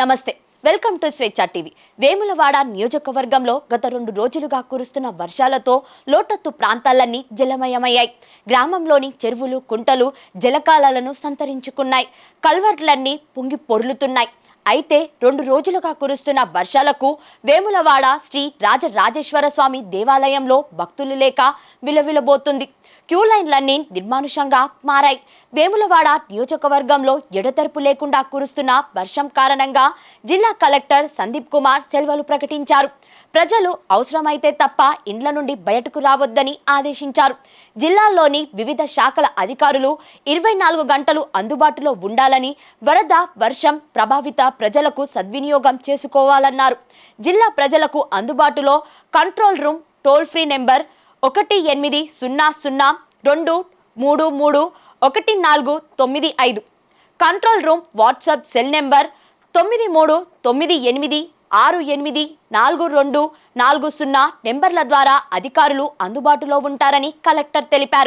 నమస్తే welcome to Swecha TV. Vemulawada నియోజకవర్గంలో గత రెండు రోజులుగా కురుస్తున్న వర్షాలతో లోటత్తు ప్రాంతాలన్నీ జలమయమయ్యాయి. గ్రామంలోని చెరువులు కుంటలు జలకాలాలను సంతరించుకున్నాయి. కల్వర్ట్లన్నీ పొంగి పొర్లుతున్నాయి. అయితే రెండు రోజులుగా కురుస్తున్న వర్షాలకు వేములవాడ శ్రీ రాజరాజేశ్వర స్వామి దేవాలయంలో భక్తులు లేక విలవిలబోతుంది. క్యూ లైన్లన్నీ నిర్మానుషంగా మారాయి. వేములవాడ నియోజకవర్గంలో ఎడతెరపు లేకుండా కురుస్తున్న వర్షం కారణంగా జిల్లా కలెక్టర్ సందీప్ కుమార్ సెలవులు ప్రకటించారు. ప్రజలు అవసరమైతే తప్ప ఇండ్ల నుండి బయటకు రావద్దని ఆదేశించారు. జిల్లాలోని వివిధ శాఖల అధికారులు ఇరవై నాలుగు గంటలు అందుబాటులో ఉండాలని వరద వర్షం ప్రభావిత ప్రజలకు సద్వినియోగం చేసుకోవాలన్నారు. జిల్లా ప్రజలకు అందుబాటులో control room toll free number ఒకటి ఎనిమిది సున్నా సున్నా రెండు మూడు మూడు ఒకటి నాలుగు తొమ్మిది ఐదు. Control room WhatsApp cell number తొమ్మిది మూడు తొమ్మిది ఎనిమిది ఆరు ఎనిమిది నాలుగు రెండు నాలుగు సున్నా. నెంబర్ల ద్వారా అధికారులు అందుబాటులో ఉంటారని కలెక్టర్ తెలిపారు.